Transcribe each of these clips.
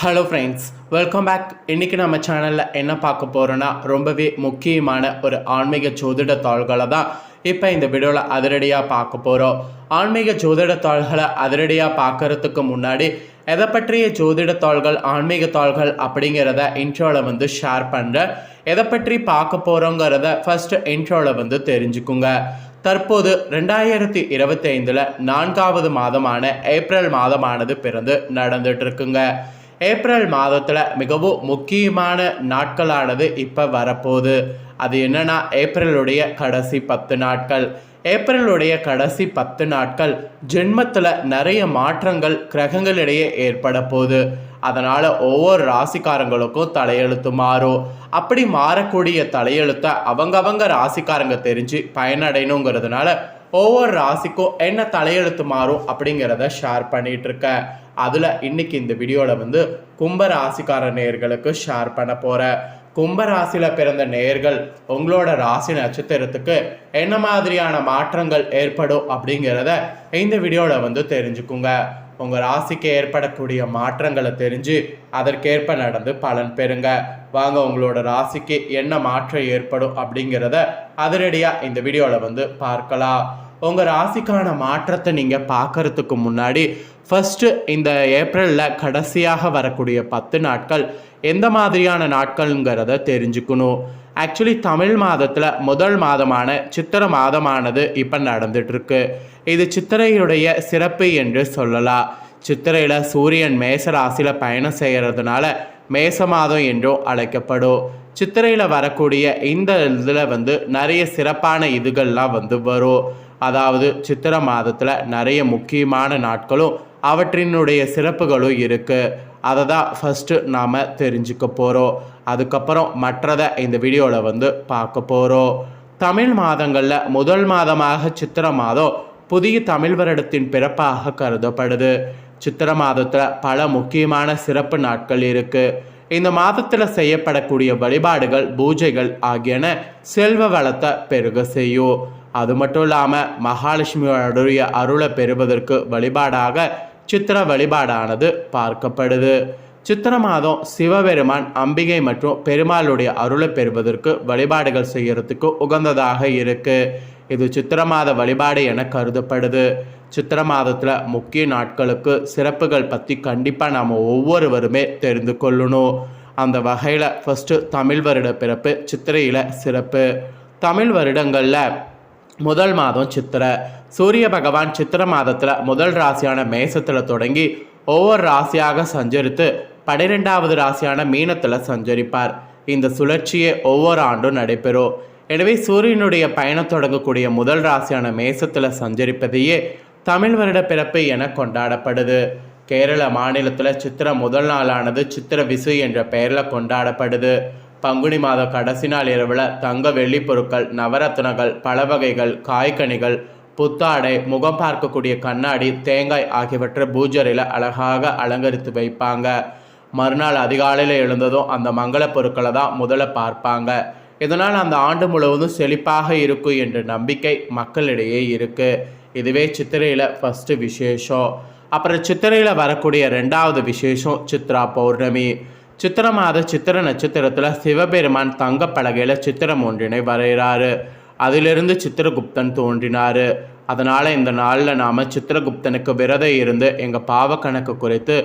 Hello friends welcome back இன்றைக்கி நம்ம சேனலில் என்ன பார்க்க போகிறோன்னா ரொம்பவே முக்கியமான ஒரு ஆன்மீக ஜோதிட தாள்களை தான் இப்போ இந்த வீடியோவில் அதிரடியாக பார்க்க போகிறோம் ஆன்மீக ஜோதிட தாள்களை அதிரடியாக பார்க்கறதுக்கு முன்னாடி எதை பற்றிய ஜோதிட தாள்கள் ஆன்மீக தாள்கள் அப்படிங்கிறத இன்ட்ரோவில் வந்து ஷேர் பண்ணுறேன் எதை பற்றி பார்க்க போகிறோங்கிறத ஃபஸ்ட்டு இன்ட்ரோவில் வந்து தெரிஞ்சுக்குங்க. தற்போது ரெண்டாயிரத்தி இருபத்தைந்தில் நான்காவது மாதமான ஏப்ரல் மாதமானது பிறந்து நடந்துட்டு இருக்குங்க. ஏப்ரல் மாதத்தில் மிகவும் முக்கியமான நாட்களானது இப்போ வரப்போகுது. அது என்னன்னா ஏப்ரலுடைய கடைசி பத்து நாட்கள். ஏப்ரலுடைய கடைசி பத்து நாட்கள் ஜென்மத்தில் நிறைய மாற்றங்கள் கிரகங்களிடையே ஏற்பட போகுது. அதனால் ஒவ்வொரு ராசிக்காரங்களுக்கும் தலையெழுத்து மாறும். அப்படி மாறக்கூடிய தலையெழுத்தை அவங்கவங்க ராசிக்காரங்க தெரிஞ்சு பயனடையணுங்கிறதுனால ஒவ்வொரு ராசிக்கும் என்ன தலையெழுத்து மாறும் அப்படிங்கிறத ஷேர் பண்ணிட்டு இருக்கேன் அதில் இன்னைக்கு இந்த வீடியோவில் வந்து கும்ப ராசிக்கார நேயர்களுக்கு ஷேர் பண்ண போகிறேன் கும்ப ராசியில் பிறந்த நேயர்கள் உங்களோட ராசி நட்சத்திரத்துக்கு என்ன மாதிரியான மாற்றங்கள் ஏற்படும் அப்படிங்கிறத இந்த வீடியோவில் வந்து தெரிஞ்சுக்குங்க. உங்கள் ராசிக்கு ஏற்படக்கூடிய மாற்றங்களை தெரிஞ்சு அதற்கேற்ப நடந்து பலன் பெறுங்க. வாங்க உங்களோட ராசிக்கு என்ன மாற்றம் ஏற்படும் அப்படிங்கிறத அதிரடியாக இந்த வீடியோவில் வந்து பார்க்கலாம். உங்கள் ராசிக்கான மாற்றத்தை நீங்கள் பார்க்கறதுக்கு முன்னாடி ஃபஸ்ட்டு இந்த ஏப்ரலில் கடைசியாக வரக்கூடிய பத்து நாட்கள் எந்த மாதிரியான நாட்கள்ங்கிறத தெரிஞ்சுக்கணும். ஆக்சுவலி தமிழ் மாதத்தில் முதல் மாதமான சித்திர மாதமானது இப்போ நடந்துட்டுருக்கு. இது சித்திரையுடைய சிறப்பு என்று சொல்லலாம். சித்திரையில் சூரியன் மேச ராசியில் பயணம் செய்கிறதுனால மேச மாதம் என்றும் அழைக்கப்படும் சித்திரையில் வரக்கூடிய இந்த இதில் வந்து நிறைய சிறப்பான இதுகள்லாம் வந்து வரும் அதாவது சித்திர மாதத்தில் நிறைய முக்கியமான நாட்களும் அவற்றினுடைய சிறப்புகளும் இருக்குது அதை தான் ஃபஸ்ட்டு நாம் தெரிஞ்சுக்க போகிறோம் அதுக்கப்புறம் மற்றதை இந்த வீடியோவில் வந்து பார்க்க போகிறோம் தமிழ் மாதங்களில் முதல் மாதமாக சித்திர மாதம் புதிய தமிழ் வருடத்தின் பிறப்பாக கருதப்படுது. சித்திர மாதத்தில் பல முக்கியமான சிறப்பு நாட்கள் இருக்குது இந்த மாதத்தில் செய்யப்படக்கூடிய வழிபாடுகள் பூஜைகள் ஆகியன செல்வ வளத்தை பெருக செய்யும். அது மட்டும் இல்லாமல் மகாலட்சுமியோடைய அருளை பெறுவதற்கு வழிபாடாக சித்திர வழிபாடானது பார்க்கப்படுது. சித்திர மாதம் சிவபெருமான் அம்பிகை மற்றும் பெருமாளுடைய அருளை பெறுவதற்கு வழிபாடுகள் செய்யறதுக்கு உகந்ததாக இருக்கு. இது சித்திர மாத வழிபாடு என கருதப்படுது. சித்திர மாதத்தில் முக்கிய நாட்களுக்கு சிறப்புகள் பற்றி கண்டிப்பாக நாம் ஒவ்வொருவருமே தெரிந்து கொள்ளணும். அந்த வகையில் ஃபஸ்ட்டு தமிழ் வருட பிறப்பு சித்திரையில் சிறப்பு. தமிழ் வருடங்களில் முதல் மாதம் சித்திரை. சூரிய பகவான் சித்திர மாதத்தில் முதல் ராசியான மேசத்தில் தொடங்கி ஒவ்வொரு ராசியாக சஞ்சரித்து பன்னிரெண்டாவது ராசியான மீனத்தில் சஞ்சரிப்பார். இந்த சுழற்சியே ஒவ்வொரு ஆண்டும் நடைபெறும். எனவே சூரியனுடைய பயணம் தொடங்கக்கூடிய முதல் ராசியான மேசத்தில் சஞ்சரிப்பதையே தமிழ் வருட பிறப்பு என கொண்டாடப்படுது. கேரள மாநிலத்தில் சித்திர முதல் நாளானது சித்திர விசு என்ற பெயரில் கொண்டாடப்படுது. பங்குனி மாத கடைசி நாள் இரவில் தங்க வெள்ளி பொருட்கள் நவரத்னங்கள் பல வகைகள் காய்கனிகள் புத்தாடை முகம் பார்க்கக்கூடிய கண்ணாடி தேங்காய் ஆகியவற்றை பூஜரையில் அழகாக அலங்கரித்து வைப்பாங்க. மறுநாள் அதிகாலையில் எழுந்ததும் அந்த மங்கள பொருட்களை தான் முதல்ல பார்ப்பாங்க. இதனால் அந்த ஆண்டு முழுவதும் செழிப்பாக இருக்கும் என்ற நம்பிக்கை மக்களிடையே இருக்குது இதுவே சித்திரையில் ஃபஸ்ட்டு விசேஷம். அப்புறம் சித்திரையில் வரக்கூடிய ரெண்டாவது விசேஷம் சித்ரா பௌர்ணமி. சித்திர மாத சித்திர நட்சத்திரத்தில் சிவபெருமான் தங்க பலகையில் சித்திரம் ஒன்றினை வரைகிறாரு. அதிலிருந்து சித்திரகுப்தன் தோன்றினார். அதனால் இந்த நாளில் நாம் சித்திரகுப்தனுக்கு விரதம் இருந்து எங்கள் பாவ கணக்கு குறைத்து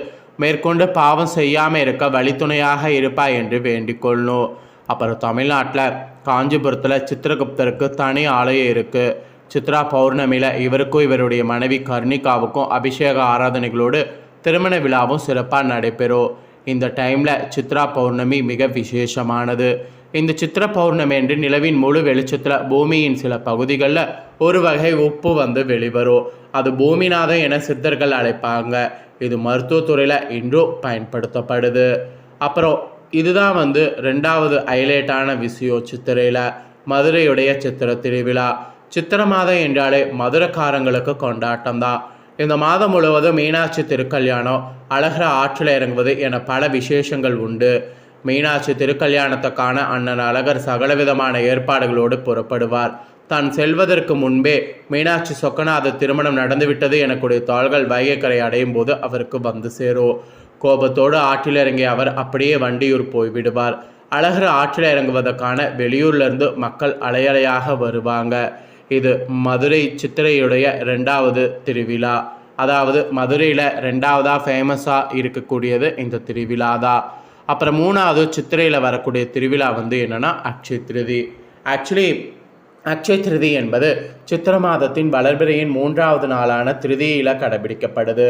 மேற்கொண்டு பாவம் செய்யாமல் இருக்க வழித்துணையாக இருப்பா என்று வேண்டிக் கொள்ளணும் அப்புறம் தமிழ்நாட்டில் காஞ்சிபுரத்தில் சித்திரகுப்தருக்கு தனி ஆலயம் இருக்குது சித்ரா பௌர்ணமியில் இவருக்கும் இவருடைய மனைவி கர்ணிகாவுக்கும் அபிஷேக ஆராதனைகளோடு திருமண விழாவும் சிறப்பாக நடைபெறும். இந்த டைமில் சித்ரா பௌர்ணமி மிக விசேஷமானது. இந்த சித்திர பௌர்ணமி என்று நிலவின் முழு வெளிச்சத்தில் பூமியின் சில பகுதிகளில் ஒரு வகை உப்பு வந்து வெளிவரும். அது பூமிநாதம் என சித்தர்கள் அழைப்பாங்க. இது மருத்துவத்துறையில் இன்றும் பயன்படுத்தப்படுது. அப்புறம் இதுதான் வந்து ரெண்டாவது ஹைலைட்டான விஷயம் சித்திரையில் மதுரையுடைய சித்திர திருவிழா. சித்திர மாதம் என்றாலே மதுரக்காரங்களுக்கு கொண்டாட்டம் தான் இந்த மாதம் முழுவதும் மீனாட்சி திருக்கல்யாணம் அழகிற ஆற்றில் இறங்குவது என பல விசேஷங்கள் உண்டு. மீனாட்சி திருக்கல்யாணத்துக்கான அண்ணன் அழகர் சகலவிதமான ஏற்பாடுகளோடு புறப்படுவார். தான் செல்வதற்கு முன்பே மீனாட்சி சொக்கநாத திருமணம் நடந்துவிட்டது எனக்குடைய தாள்கள் வைகைக்கரை அடையும் போது அவருக்கு வந்து சேரும் கோபத்தோடு ஆற்றில் இறங்கிய அவர் அப்படியே வண்டியூர் போய்விடுவார். அழகர் ஆற்றில் இறங்குவதற்கான வெளியூர்லேருந்து மக்கள் அலையலையாக வருவாங்க. இது மதுரை சித்திரையுடைய ரெண்டாவது திருவிழா. அதாவது மதுரையில் ரெண்டாவதாக ஃபேமஸாக இருக்கக்கூடியது இந்த திருவிழா தான் அப்புறம் மூணாவது சித்திரையில் வரக்கூடிய திருவிழா வந்து என்னென்னா அக்ஷய திருதி. ஆக்சுவலி அக்ஷய திருதி என்பது சித்திர மாதத்தின் வளர்பிறையின் மூன்றாவது நாளான திருதியில் கடைபிடிக்கப்படுது.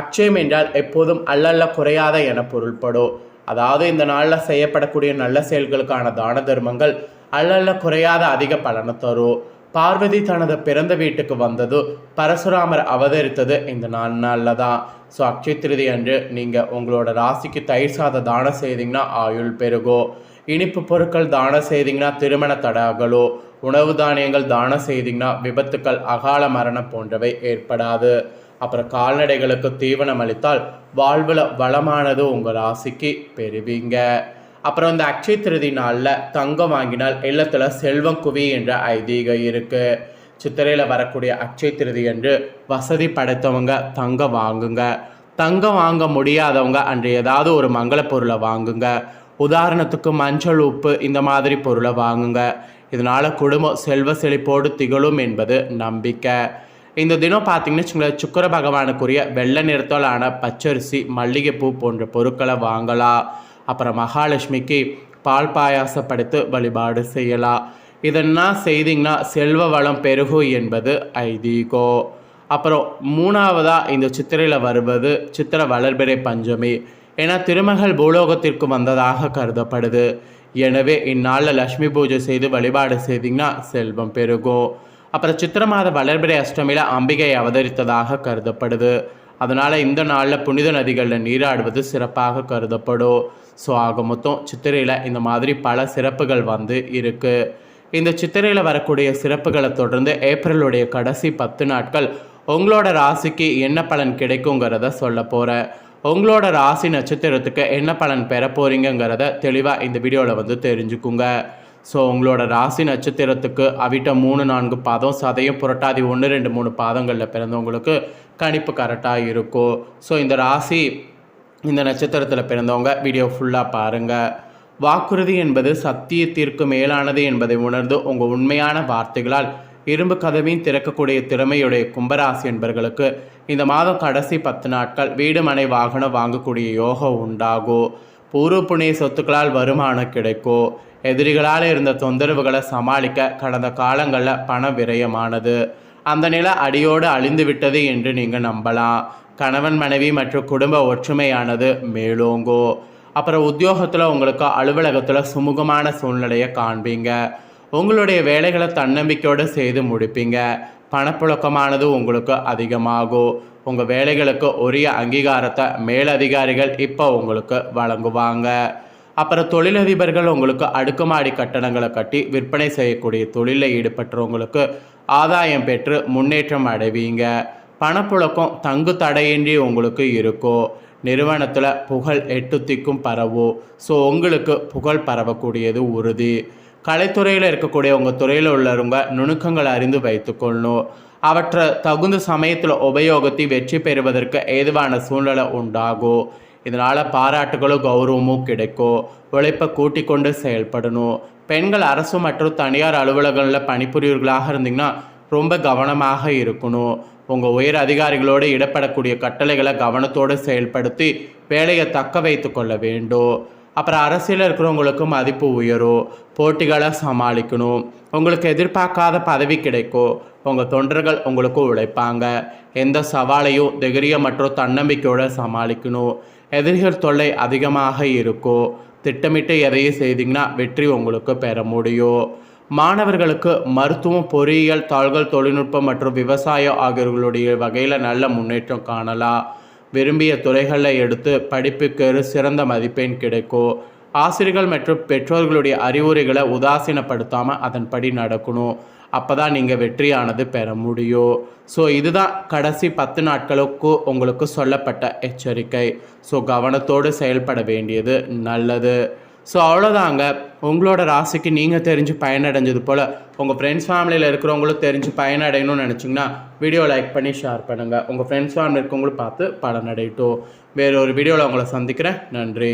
அக்ஷயம் என்றால் எப்போதும் அல்லல்ல குறையாத என பொருள்படும். அதாவது இந்த நாளில் செய்யப்படக்கூடிய நல்ல செயல்களுக்கான தான தர்மங்கள் அல்லல்ல குறையாத அதிக பலனை தரும். பார்வதி தனது பிறந்த வீட்டுக்கு வந்தது. பரசுராமர் அவதரித்தது இந்த நாலு நாளில் தான் ஸோ அக்ஷய திருதி அன்று நீங்கள் உங்களோட ராசிக்கு தயிர் சாத தானம் செய்தீங்கன்னா ஆயுள் பெருகும் இனிப்பு பொருட்கள் தானம் செய்தீங்கன்னா திருமண தடாகலோ உணவு தானியங்கள் தானம் செய்தீங்கன்னா விபத்துக்கள் அகால மரணம் போன்றவை ஏற்படாது. அப்புறம் கால்நடைகளுக்கு தீவனம் அளித்தால் வாழ்வில் வளமானது உங்கள் ராசிக்கு பெறுவீங்க. அப்புறம் இந்த அக்ஷய திருதி நாளில் தங்கம் வாங்கினால் இல்லத்தில் செல்வம் குவி என்ற ஐதீகம் இருக்குது சித்திரையில் வரக்கூடிய அக்ஷய திருதி என்று வசதி படைத்தவங்க தங்கம் வாங்குங்க. தங்கம் வாங்க முடியாதவங்க அன்று ஏதாவது ஒரு மங்கள பொருளை வாங்குங்க. உதாரணத்துக்கு மஞ்சள் உப்பு இந்த மாதிரி பொருளை வாங்குங்க. இதனால் குடும்பம் செல்வ செழிப்போடு திகழும் என்பது நம்பிக்கை. இந்த தினம் பார்த்தீங்கன்னு வச்சுங்களேன் சுக்கர பகவானுக்குரிய வெள்ளை நிறத்தாலான பச்சரிசி மல்லிகைப்பூ போன்ற பொருட்களை வாங்கலாம். அப்புறம் மகாலட்சுமிக்கு பால் பாயாசப்படுத்து வழிபாடு செய்யலாம் இதெல்லாம் செய்திங்கன்னா செல்வ வளம் பெருகும் என்பது ஐதீகோ. அப்புறம் மூணாவதாக இந்த சித்திரையில் வருவது சித்திர வளர்பிறை பஞ்சமி. ஏன்னா திருமகள் பூலோகத்திற்கு வந்ததாக கருதப்படுது. எனவே இந்நாளில் லக்ஷ்மி பூஜை செய்து வழிபாடு செய்திங்கன்னா செல்வம் பெருகும் அப்புறம் சித்திர மாத வளர்பிறை அஷ்டமியில் அம்பிகை அவதரித்ததாக கருதப்படுது. அதனால் இந்த நாளில் புனித நதிகளில் நீராடுவது சிறப்பாக கருதப்படும் ஸோ ஆக மொத்தம் சித்திரையில் இந்த மாதிரி பல சிறப்புகள் வந்து இருக்குது இந்த சித்திரையில் வரக்கூடிய சிறப்புகளை தொடர்ந்து ஏப்ரலுடைய கடைசி பத்து நாட்கள் உங்களோட ராசிக்கு என்ன பலன் கிடைக்குங்கிறத சொல்ல போகிறேன் உங்களோட ராசி நட்சத்திரத்துக்கு என்ன பலன் பெற போகிறீங்கிறத தெளிவாக இந்த வீடியோவில் வந்து தெரிஞ்சுக்குங்க. ஸோ உங்களோட ராசி நட்சத்திரத்துக்கு அவிட்ட மூணு நான்கு பாதம் சதையும் புரட்டாதி ஒன்று ரெண்டு மூணு பாதங்களில் பிறந்தவங்களுக்கு கணிப்பு கரெக்டாக இருக்கும் ஸோ இந்த ராசி இந்த நட்சத்திரத்தில் பிறந்தவங்க வீடியோ ஃபுல்லாக பாருங்கள் வாக்குறுதி என்பது சத்தியத்திற்கு மேலானது என்பதை உணர்ந்து உங்கள் உண்மையான வார்த்தைகளால் இரும்பு கதவையும் திறக்கக்கூடிய திறமையுடைய கும்பராசி என்பர்களுக்கு இந்த மாதம் கடைசி பத்து நாட்கள் வீடு மனை வாகனம் வாங்கக்கூடிய யோகம் உண்டாகும் பூர்வ புண்ணிய சொத்துக்களால் வருமானம் கிடைக்கும் எதிரிகளால் இருந்த தொந்தரவுகளை சமாளிக்க கடந்த காலங்களில் பண விரயமானது. அந்த நிலை அடியோடு அழிந்து விட்டது என்று நீங்கள் நம்பலாம் கணவன் மனைவி மற்றும் குடும்ப ஒற்றுமையானது மேலோங்கோ. அப்புறம் உத்தியோகத்தில் உங்களுக்கு அலுவலகத்தில் சுமூகமான சூழ்நிலையை காண்பீங்க. உங்களுடைய வேலைகளை தன்னம்பிக்கையோடு செய்து முடிப்பீங்க. பணப்புழக்கமானது உங்களுக்கு அதிகமாகும் உங்கள் வேலைகளுக்கு உரிய அங்கீகாரத்தை மேலதிகாரிகள் இப்போ உங்களுக்கு வழங்குவாங்க. அப்புறம் தொழிலதிபர்கள் உங்களுக்கு அடுக்குமாடி கட்டணங்களை கட்டி விற்பனை செய்யக்கூடிய தொழிலில் ஈடுபட்டுறவங்களுக்கு ஆதாயம் பெற்று முன்னேற்றம் அடைவீங்க. பணப்புழக்கம் தங்கு தடையின்றி உங்களுக்கு இருக்கும் நிறுவனத்தில் புகழ் எட்டுத்திக்கும் பரவும் ஸோ உங்களுக்கு புகழ் பரவக்கூடியது உறுதி. கலைத்துறையில் இருக்கக்கூடிய உங்கள் துறையில் உள்ளவங்க நுணுக்கங்களை அறிந்து வைத்துக்கொள்ளணும். அவற்றை தகுந்த சமயத்தில் உபயோகத்தை வெற்றி பெறுவதற்கு ஏதுவான சூழ்நிலை உண்டாகும் இதனால் பாராட்டுகளும் கௌரவமும் கிடைக்கும் உழைப்பை கூட்டிக் கொண்டு செயல்படணும். பெண்கள் அரசு மற்றும் தனியார் அலுவலகங்களில் பணிபுரியவர்களாக இருந்தீங்கன்னா ரொம்ப கவனமாக இருக்கணும். உங்கள் உயர் அதிகாரிகளோடு இடப்படக்கூடிய கட்டளைகளை கவனத்தோடு செயல்படுத்தி வேலையை தக்க வைத்து கொள்ள வேண்டும். அப்புறம் அரசியலில் இருக்கிறவங்களுக்கு மதிப்பு உயரும். போட்டிகளை சமாளிக்கணும். உங்களுக்கு எதிர்பார்க்காத பதவி கிடைக்கும். உங்கள் தொண்டர்கள் உங்களுக்கு உழைப்பாங்க. எந்த சவாலையும் தைரியம் மற்றும் தன்னம்பிக்கையோடு சமாளிக்கணும். எதிரிகள் தொல்லை அதிகமாக இருக்கும். திட்டமிட்டு எதையும் செய்தீங்கன்னா வெற்றி உங்களுக்கு பெற முடியும். மாணவர்களுக்கு மருத்துவம் பொறியியல் தாள்கள் தொழில்நுட்பம் மற்றும் விவசாயம் ஆகியோர்களுடைய வகையில் நல்ல முன்னேற்றம் காணலாம் விரும்பிய துறைகளில் எடுத்து படிப்புக்கு சிறந்த மதிப்பெண் கிடைக்கும் ஆசிரியர்கள் மற்றும் பெற்றோர்களுடைய அறிவுரைகளை உதாசீனப்படுத்தாமல் அதன்படி நடக்கணும். அப்போ தான் நீங்கள் வெற்றியானது பெற முடியும் ஸோ இதுதான் கடைசி பத்து நாட்களுக்கு உங்களுக்கு சொல்லப்பட்ட எச்சரிக்கை. ஸோ கவனத்தோடு செயல்பட வேண்டியது நல்லது. ஸோ அவ்வளோதாங்க உங்களோட ராசிக்கு நீங்கள் தெரிஞ்சு பயனடைஞ்சது போல் உங்கள் ஃப்ரெண்ட்ஸ் ஃபேமிலியில் இருக்கிறவங்களும் தெரிஞ்சு பயனடையணும்னு நினச்சிங்கன்னா வீடியோ லைக் பண்ணி ஷேர் பண்ணுங்கள் உங்கள் ஃப்ரெண்ட்ஸ் ஃபேமிலி இருக்கவங்களும் பார்த்து பலனடையட்டும். வேறு ஒரு வீடியோவில் உங்களை சந்திக்கிறேன். நன்றி.